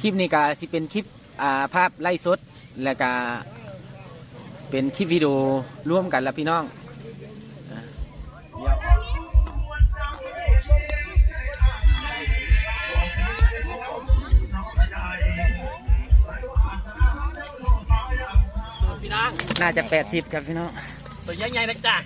คลิปนี้ก็สิเป็นคลิปอ่าภาพไล่สดแล้วก็เป็นคลิปวิดีโอร่วมกันแล้วพี่น้องอะพี่น้องน่าจะ 80 ครับพี่น้อง ตัวใหญ่ๆนะจ๊ะ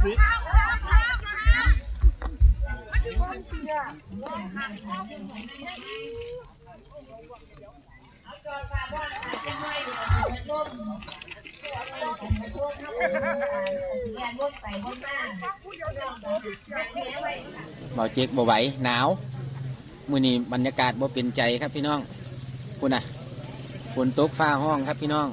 เบาเจ๊กบ่ไหวหนาวมื้อนี้บรรยากาศบ่เป็นใจครับพี่น้องคุณน่ะฝนตกฟ้าห้องครับพี่น้อง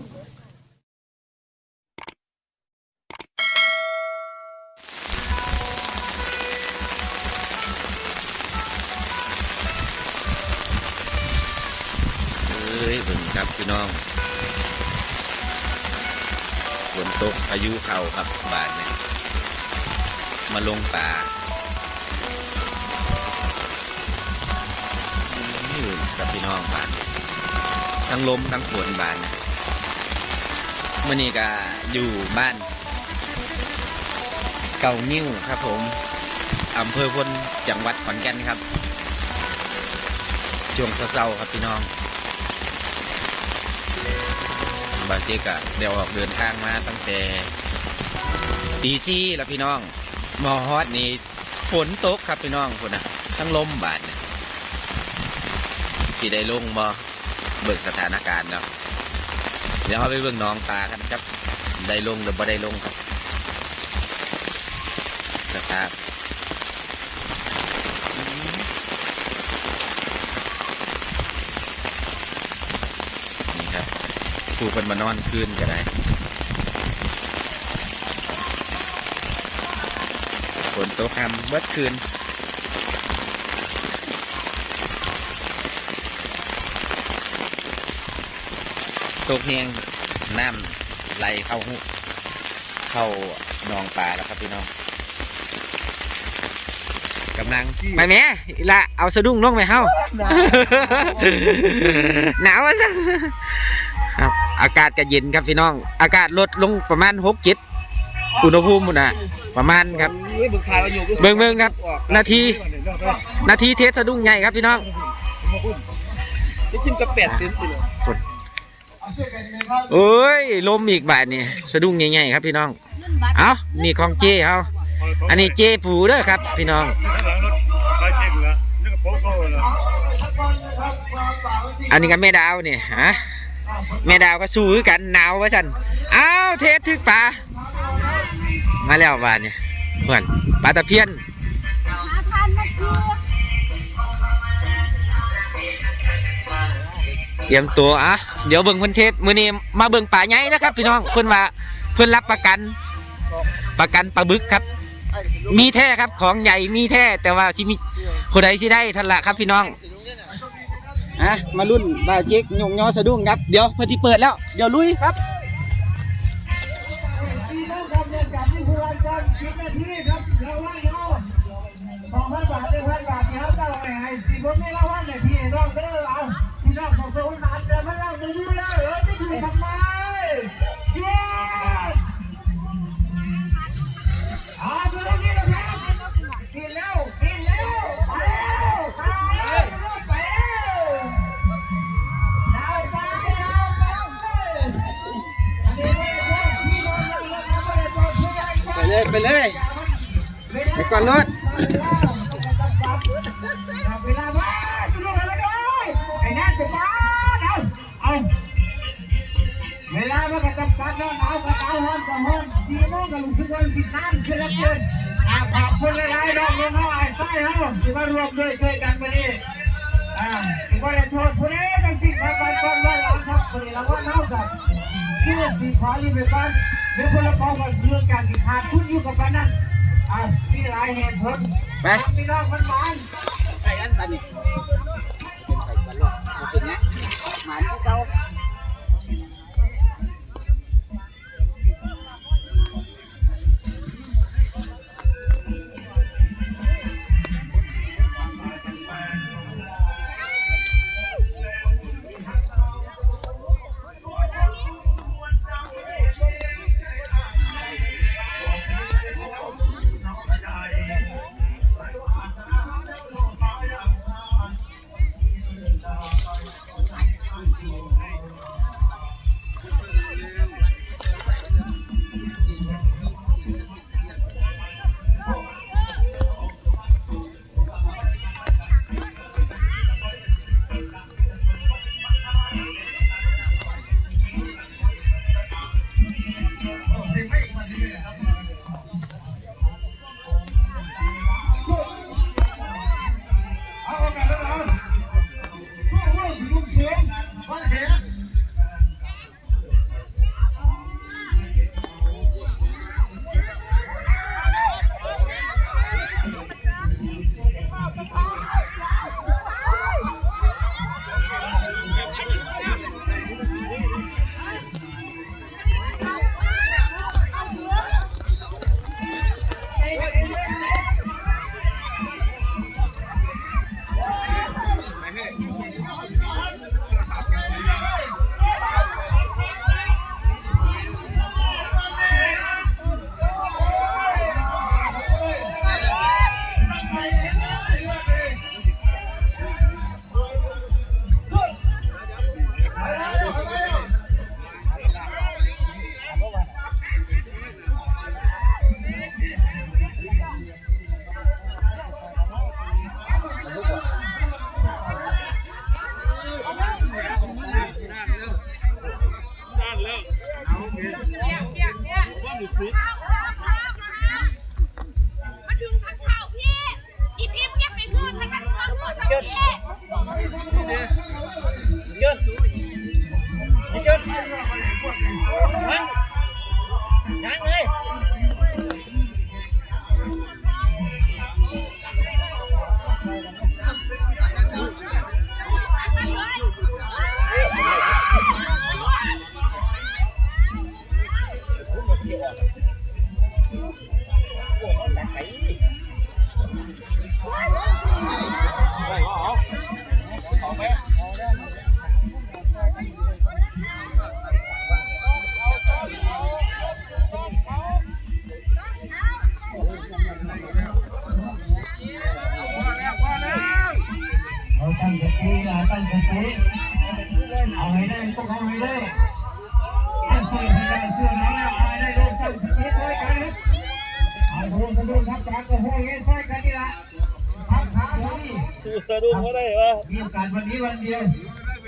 ครับพี่น้องฝนตกพายุเขาครับบาดเนี่ยมาลงป่านี่กับพี่น้องบานทั้งลมทั้งฝนบานนะเมื่อนี้ก็อยู่บ้าน เก่านิ้วครับผมอำเภอพลจังหวัดขอนแก่นครับช่วงเช้าครับพี่น้อง บาเจกะเดี๋ยวออกเดินทางมาตั้งแต่ตีซี่แล้วพี่น้องมอฮอดนี่ฝนตกครับพี่น้องคนนะทั้งลมบาดที่ได้ลงมอเบิกสถานการณ์แล้วเดี๋ยวเราไปเบิ่งน้องตากันครับ ได้ลงหรือบ่ได้ลงครับสภาพนี่ครับ ผู้คนมานอนคืนก็ได้ฝนตกคำเบิดคืนตกเนียงน้ำไหลเข้าหุเข้าหนองป่าแล้วครับพี่น้องกำลังไปแม่ละเอาสะดุ้งลงไปเฮ้าหนาวอะจ้ะ ครับ อากาศก็เย็นครับพี่น้อง อากาศลดลงประมาณหกเจ็ดอุณหภูมิหมดนะประมาณครับ เบิ่งเบิ่งครับ นาที นาทีเทสสะดุ้งใหญ่ครับพี่น้องจะจิ้มกระเป็ดสิเลยโอ้ยลมอีกบาทนี่สะดุ้งใหญ่ๆครับพี่น้อง เอานี่ของเจเอาอันนี้เจปูเด้อครับ พี่น้อง อันนี้ก็แม่ดาวเนี่ยฮะ แม่ดาวก็สู้คือกันหนาวว่าสันอ้าวเทสถึกปลามาแล้วบาทเนี่ยเพื่อนปลาตะเพียนเตรียมตัวอะเดี๋ยวเบิ่งเพิ่นเทศมื้อนี้มาเบิ่งป่าใหญ่นะครับ พี่น้องเพิ่นว่าเพิ่นรับประกัน ประกันปลาบึกครับ มีแท้ครับของใหญ่มีแท้แต่ว่าสิมีผู้ใดสิได้ทันละครับพี่น้อง อะมารุ่นบาเจ๊กยงยอสะดุ้งครับเดี๋ยวพิ่นสิเปิดแล้วเดี๋ยวลุยครับ ไปเลยไปก่อนรถเวลาว่าจะลงอะไรด้วยไอ้นั่นจะมาเอาเอาเวลามันก็จำกัดแล้วหนาวก็หนาวร้อนก็ร้อนสี่โมงก็ลุกขึ้นวันสิบน้ำขึ้นแล้วเกินอาขอบคุณหลายๆน้องน้องไอ้ใต้เฮาที่มารวมด้วยช่วยกันวันนี้อ่าที่ว่าได้โทษผู้ใดทั้งสิ้นทางการก่ คนนี้ราว่าเท่ากับเพื่อนสีขอรีบไปก่อนเดี๋ยวคนละกองกับเรื่องการกินขาดคุณอยู่กับบ้านั้นอ่ามีหลายเหตุผลไปมีน้องมันมันไปอันนี้เป็นไปตลอดเป็นไงหมานที่เก่า Yeah. ตั้งสตินะตั้งสติเอาให้ได้ต้องเอาให้ได้ตั้งสติให้ได้เพื่อนเราแล้วเอาให้ได้ลงตั้งสติไว้กันครับเอาดูกันดูครับจากกระห้วยเงี้ยใส่กันนี่ละทักขาเฮ้ยดูเขาได้ปะมีกาสวันนี้วันเดียว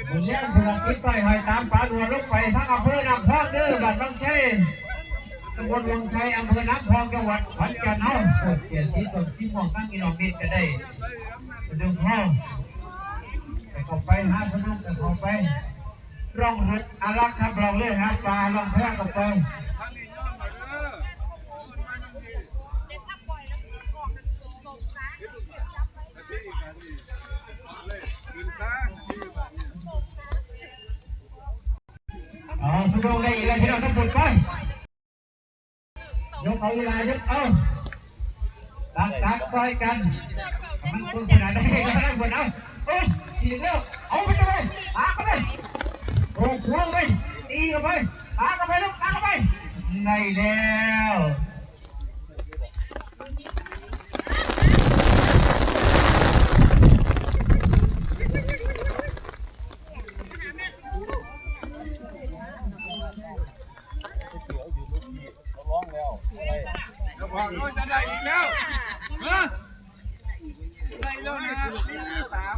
ผมแย่งสลับคิดไปหอยตามปลาดัวลงไปทั้งอำเภอนำพองเด้อบัดบางชัยตำบลวังชัยอำเภอน้ำพองจังหวัดขอนแก่นเฮาโอ้เกียรติสีสมสีม่วงตั้งอีหลองนิดก็ได้ดึงห้อง เข้าไปหาพนุกแต่เข้าไปร่องรถอารักษ์ครับเราเลยหาปลาลองแพร่กับไปอ๋อทุกได้อีกแล้วพี่น้องทั้งหมดไปยกเอาเวลายกเอาตักตักซอยกันมันคุณขนาดไหนก็ได้หมดเอา โอ้ยทีเดียวเอาไปเลยปาเข้าไปโอ้พวงไปตีเข้าไปปาเข้าไปลูกปาเข้าไปในแล้วจะบอกว่าจะได้อีกแล้ว เฮ้ยได้แล้วนะสาม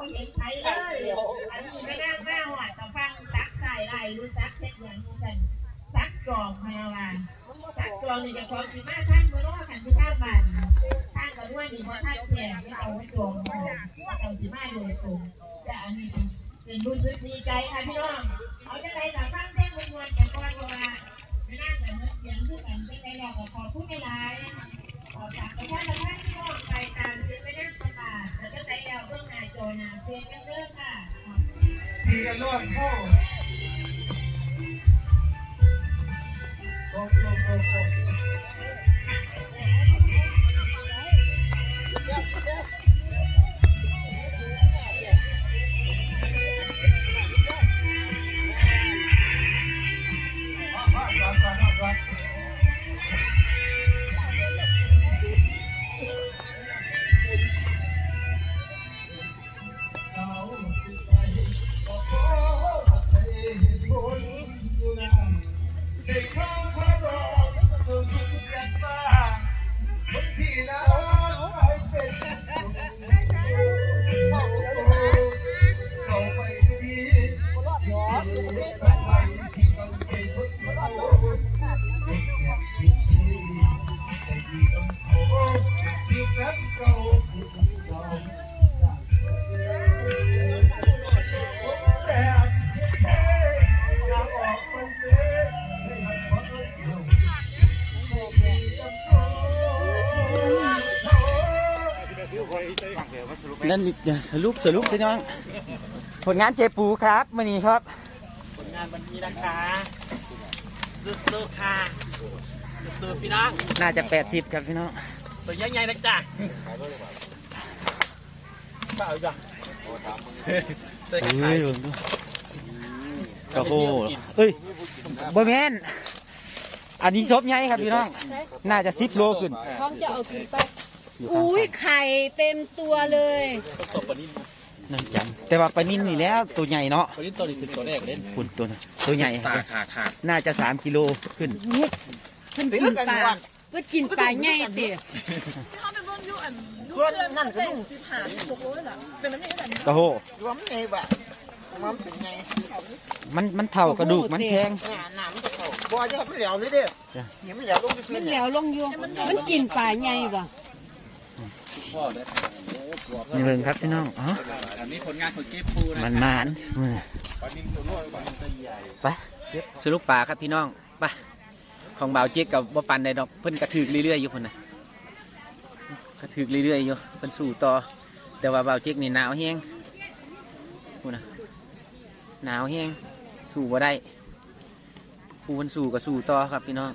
เขาเห็นไทยเลยอันนี้ไม่น่าแม่หอดแต่ฟังซักใส่ไรรู้ซักเช็ดอย่างนู้นกันซักกรองพยาบาลซักกรองนี่จะขอสีมาท่านเมื่อว่าขันที่ข้ามบันท่านตะวันนี่พอท่านแก่ไม่เอาไว้กรองเอาสีมาเลยตรงจะอันนี้เป็นรู้สึกดีใจค่ะพี่น้องเอาจะไรแต่ฟังเพลงมวนๆกันก่อนว่าไม่น่าจะนึกเสียงเป็นไรเราก็ขอพูดไม่ร้ายขอจากประชาชนที่มา เรื่องนายโจนาเพียงกันเด้อค่ะสีกันรอดโค้โอ้โหโอ้ They come. นั่นเดี๋ยวสรุปสรุปพี่น้อง ผลงานเจปูครับมื่อนี้ครับ ผลงานวันนี้นะคะสู้ๆค่ะสู้ๆพี่น้อง น่าจะ80ครับพี่น้องตัวใหญ่ๆนะจ๊ะเปล่าจ้ะเตยกระเฮ้ไข่ยโอ้โหเฮ้ยบ่แม่นอันนี้ซบใหญ่ครับพี่น้อง น่าจะ10โลขึ้นท้องจะเอาขึ้นไป อุ้ยไข่เต็มตัวเลยตบปนินนั่นจังแต่ว่าปลานิ่นนี่แล้วตัวใหญ่เนาะปนินตัวนี้คือตัวแรกเล่นคุณตัวน่ะตัวใหญ่ตาขาขาดน่าจะสามกิโลขึ้นขึ้นกินปลาเพื่อกินปลาใหญ่ติส่วนนั่นก็ต้องกระโหรวมไงบ่มันเป็นไงมันมันเท่ากระดูกมันแพงแหน่น้ำมันจะเข้าบ่จะไม่เหลวเลยเด้อจ้ะนี่ไม่เหลวลงไปคืมันนเนี่แหลยวลงอยู่มันกินปลาใหญ่บ่ พ่อได้นี่เบิ่งครับพี่น้องอ๋ออันนี้ผลงานของเก็บปูนะมันมานมือปนินตัวน้อยปนินตัวใหญ่ไปสรุปปลาครับพี่น้องไปของบ่าวเจ๊กกับบ่ปันได้ดอกเพิ่นกระถือเรื่อยๆอยู่คนน่ะกระถือเรื่อยๆอยู่เพิ่นสู้ต่อแต่ว่าบ่าวเจ๊กนี่หนาวแห้งคนน่ะหนาวแห้งสู้บ่ได้ผู้คนสู้ก็สู้ต่อครับพี่น้อง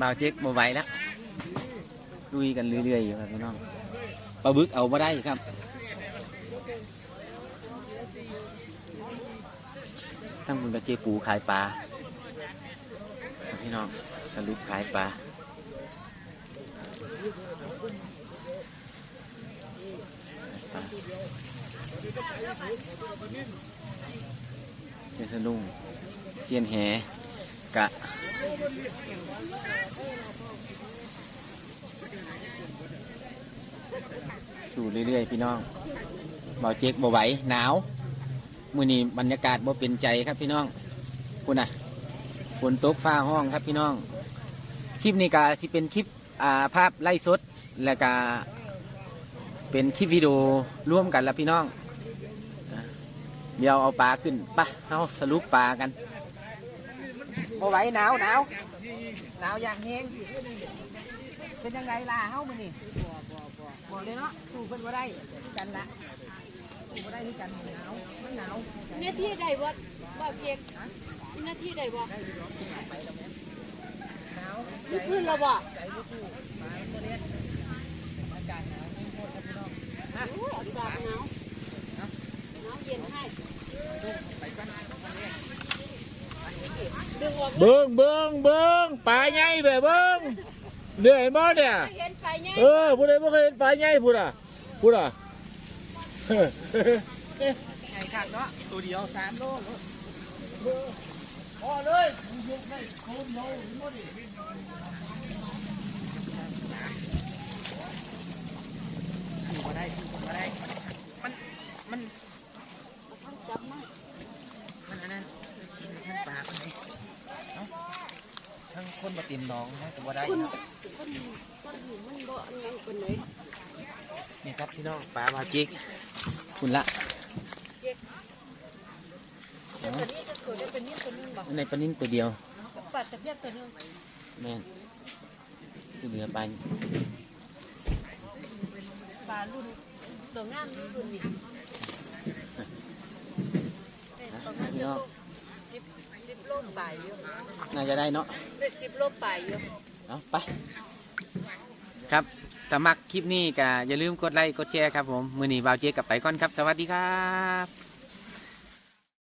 บ่าวเจ๊กบ่ไหวแล้วลุยกันเรื่อยๆอยู่ครับพี่น้องปลาบึกเอาบ่ได้ครับทั้งคุณกับเจ๊ปูขายปลาพี่น้องสรุปขายปลาขายปลาเซียสนุงเซียนแหกะ สู่เรื่อยๆ พี่น้องบ่เจ๊กบ่ไหวหนาวมือนี้บรรยากาศบ่เป็นใจครับพี่น้องคุณน่ะฝนตกฟ้าห้องครับพี่น้อง คลิปนี้ก็สิเป็นคลิปอ่าภาพไล่สดแล้วก็เป็นคลิปวิดีโอร่วมกันล้วพี่น้องเดี๋ยวเอาปลาขึ้นปะเอาสรุปปลากัน บ่ไหวหนาวหนาวหนาวอย่างแห้งเป็นยังไงล่ะเฮ้ามือนี่บ่เลยเนาะสู้เพิ่นบ่ได้กันละสู้บ่ได้ที่กันหนาวมันหนาวหน้าที่ใดบ่บ่เก็กหน้าที่ใดบ่มันขึ้นแล้วบ่โอ้ยอากาศหนาวหนาวเย็นให้ดึงออก เบิ้งเบิ้งเบิ้งปลาใหญ่แบบเบิ้งเหนื่อยมั้เนี่ยเห็นปลาใหญ่เออผู้ใดไม่เคยเห็นปลาใหญ่พูดอะพูดอะใหญ่ขัดเนาะตัวเดียวสามโลพอเลยถูกมาได้ถูกมาได้มันมัน จับมา มันอันนั้นทั้งปลาคนไหนเอ้า ทั้งคนมาติมน้องนะแต่ว่าได้คนเนาะคนคนอยู่มันบ่อันนั้นคนไหนนี่ครับพี่น้องปลาบาจิกคุณละแต่ตัวนี้จะเกิดได้เป็นนี่ตัวนึงบ่ในปลานิ่นตัวเดียวปัดตะเพียบตัวนึงแม่นที่เหลือไปปลารุ่นตัวงามรุ่นนี้นะพี่น้องสิบสิบ โลปลายอยู่น่าจะได้เนาะเป็นสิบโลปลายอยู่เอาไป ครับถ้ามักคลิปนี้ก็อย่าลืมกดไลค์กดแชร์ครับผม มือนี้บ่าวเจ๊กลับไปก่อนครับ สวัสดีครับ